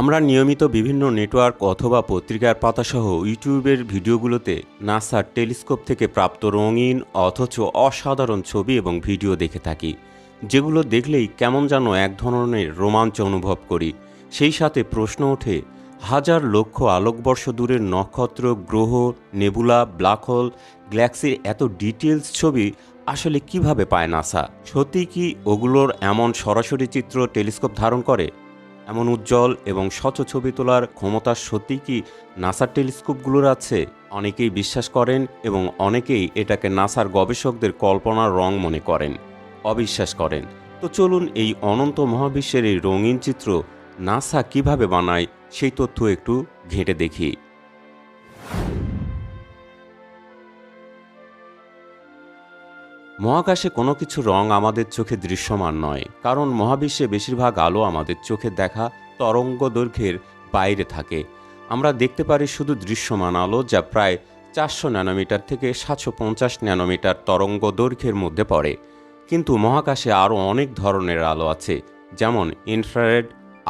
আমরা নিয়মিত বিভিন্ন নেটওয়ার্ক অথবা পত্রিকার পাতাসহ ইউটিউবের ভিডিওগুলোতে নাসার টেলিস্কোপ থেকে প্রাপ্ত রঙিন অথচ অসাধারণ ছবি এবং ভিডিও দেখে থাকি, যেগুলো দেখলেই কেমন যেন এক ধরনের রোমাঞ্চ অনুভব করি। সেই সাথে প্রশ্ন ওঠে, হাজার লক্ষ আলোকবর্ষ দূরের নক্ষত্র, গ্রহ, নেবুলা, ব্ল্যাক হোল, গ্যালাক্সির এত ডিটেলস ছবি আসলে কীভাবে পায় নাসা? সত্যি কি ওগুলোর এমন সরাসরি চিত্র টেলিস্কোপ ধারণ করে? এমন উজ্জ্বল এবং স্বচ্ছ ছবি তোলার ক্ষমতা সত্যি কি নাসার টেলিস্কোপগুলোর আছে? অনেকেই বিশ্বাস করেন এবং অনেকেই এটাকে নাসার গবেষকদের কল্পনার রং মনে করেন। অবিশ্বাস করেন। তো চলুন এই অনন্ত মহাবিশ্বের এই রঙিন চিত্র নাসা কীভাবে বানায় সেই তথ্য একটু ঘেঁটে দেখি। মহাকাশে কোনো কিছু রং আমাদের চোখে দৃশ্যমান নয়, কারণ মহাবিশ্বে বেশিরভাগ আলো আমাদের চোখে দেখা তরঙ্গ দৈর্ঘ্যের বাইরে থাকে। আমরা দেখতে পারি শুধু দৃশ্যমান আলো যা প্রায় চারশো ন্যানোমিটার থেকে সাতশো পঞ্চাশ ন্যানোমিটার তরঙ্গ দৈর্ঘ্যের মধ্যে পড়ে। কিন্তু মহাকাশে আরও অনেক ধরনের আলো আছে, যেমন ইনফ্রারেড,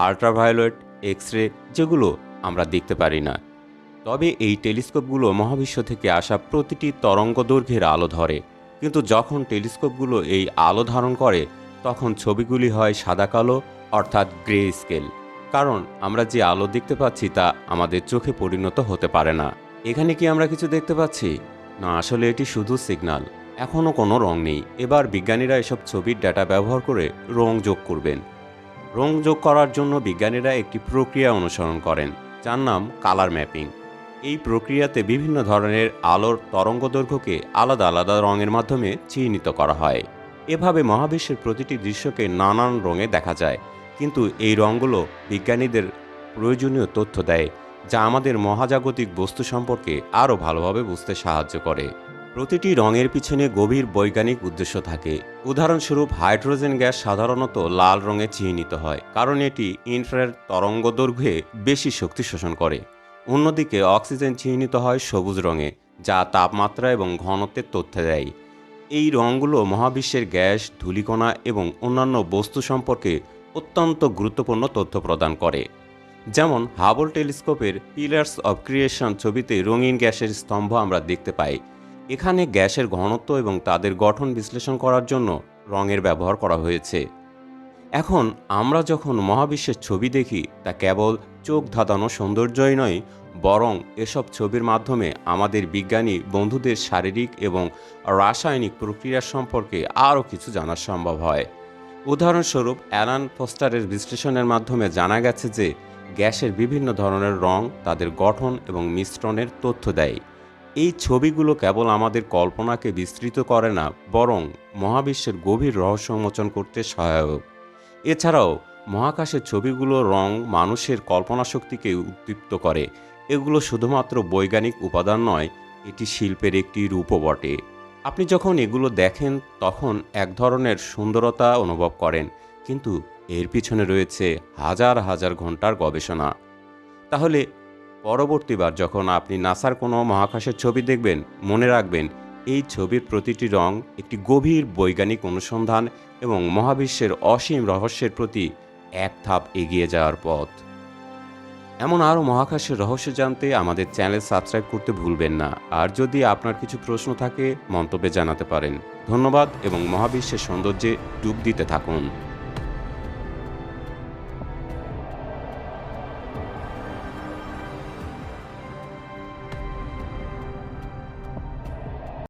আল্ট্রাভায়োলেট এক্স রে যেগুলো আমরা দেখতে পারি না। তবে এই টেলিস্কোপগুলো মহাবিশ্ব থেকে আসা প্রতিটি তরঙ্গ দৈর্ঘ্যের আলো ধরে। কিন্তু যখন টেলিস্কোপগুলো এই আলো ধারণ করে, তখন ছবিগুলি হয় সাদা কালো, অর্থাৎ গ্রে স্কেল। কারণ আমরা যে আলো দেখতে পাচ্ছি তা আমাদের চোখে পরিণত হতে পারে না। এখানে কি আমরা কিছু দেখতে পাচ্ছি? না, আসলে এটি শুধু সিগন্যাল এখনও কোনো রং নেই। এবার বিজ্ঞানীরা এসব ছবির ডাটা ব্যবহার করে রং যোগ করবেন। রং যোগ করার জন্য বিজ্ঞানীরা একটি প্রক্রিয়া অনুসরণ করেন, যার নাম কালার ম্যাপিং। এই প্রক্রিয়াতে বিভিন্ন ধরনের আলোর তরঙ্গদৈর্ঘ্যকে আলাদা আলাদা রঙের মাধ্যমে চিহ্নিত করা হয়। এভাবে মহাবিশ্বের প্রতিটি দৃশ্যকে নানান রঙে দেখা যায়। কিন্তু এই রঙগুলো বিজ্ঞানীদের প্রয়োজনীয় তথ্য দেয়, যা আমাদের মহাজাগতিক বস্তু সম্পর্কে আরও ভালোভাবে বুঝতে সাহায্য করে। প্রতিটি রঙের পিছনে গভীর বৈজ্ঞানিক উদ্দেশ্য থাকে। উদাহরণস্বরূপ হাইড্রোজেন গ্যাস সাধারণত লাল রঙে চিহ্নিত হয়, কারণ এটি ইনফ্রারেড তরঙ্গদৈর্ঘ্যে বেশি শক্তি শোষণ করে। অন্যদিকে অক্সিজেন চিহ্নিত হয় সবুজ রঙে, যা তাপমাত্রা এবং ঘনত্বের তথ্য দেয়। এই রঙগুলো মহাবিশ্বের গ্যাস, ধূলিকণা এবং অন্যান্য বস্তু সম্পর্কে অত্যন্ত গুরুত্বপূর্ণ তথ্য প্রদান করে। যেমন হাবল টেলিস্কোপের পিলার্স অব ক্রিয়েশন ছবিতে রঙিন গ্যাসের স্তম্ভ আমরা দেখতে পাই। এখানে গ্যাসের ঘনত্ব এবং তাদের গঠন বিশ্লেষণ করার জন্য রঙের ব্যবহার করা হয়েছে। এখন আমরা যখন মহাবিশ্বের ছবি দেখি, তা কেবল চোখ ধাঁধানো সৌন্দর্যই নয়, বরং এসব ছবির মাধ্যমে আমাদের বিজ্ঞানী, বন্ধুদের শারীরিক এবং রাসায়নিক প্রক্রিয়া সম্পর্কে আরও কিছু জানা সম্ভব হয়। উদাহরণস্বরূপ, অ্যালান ফস্টারের বিশ্লেষণের মাধ্যমে জানা গেছে যে, গ্যাসের বিভিন্ন ধরনের রং তাদের গঠন এবং মিশ্রণের তথ্য দেয়। এই ছবিগুলো কেবল আমাদের কল্পনাকে বিস্তৃত করে না, বরং মহাবিশ্বের গভীর রহস্য উন্মোচন করতে সহায়ক। এছাড়াও, মহাকাশের ছবিগুলো রং, মানুষের কল্পনা শক্তিকে উদ্দীপ্ত করে। এগুলো শুধুমাত্র বৈজ্ঞানিক উপাদান নয়, এটি শিল্পের একটি রূপও বটে। আপনি যখন এগুলো দেখেন, তখন এক ধরনের সুন্দরতা অনুভব করেন, কিন্তু এর পিছনে রয়েছে হাজার হাজার ঘণ্টার গবেষণা। তাহলে, পরবর্তীবার যখন আপনি নাসার কোনো মহাকাশের ছবি দেখবেন, মনে রাখবেন এই ছবির প্রতিটি রং একটি গভীর বৈজ্ঞানিক অনুসন্ধান এবং মহাবিশ্বের অসীম রহস্যের প্রতি এক ধাপ এগিয়ে যাওয়ার পথ। এমন আরও মহাকাশের রহস্য জানতে আমাদের চ্যানেল সাবস্ক্রাইব করতে ভুলবেন না। আর যদি আপনার কিছু প্রশ্ন থাকে, মন্তব্যে জানাতে পারেন। ধন্যবাদ এবং মহাবিশ্বের সৌন্দর্যে ডুব দিতে থাকুন।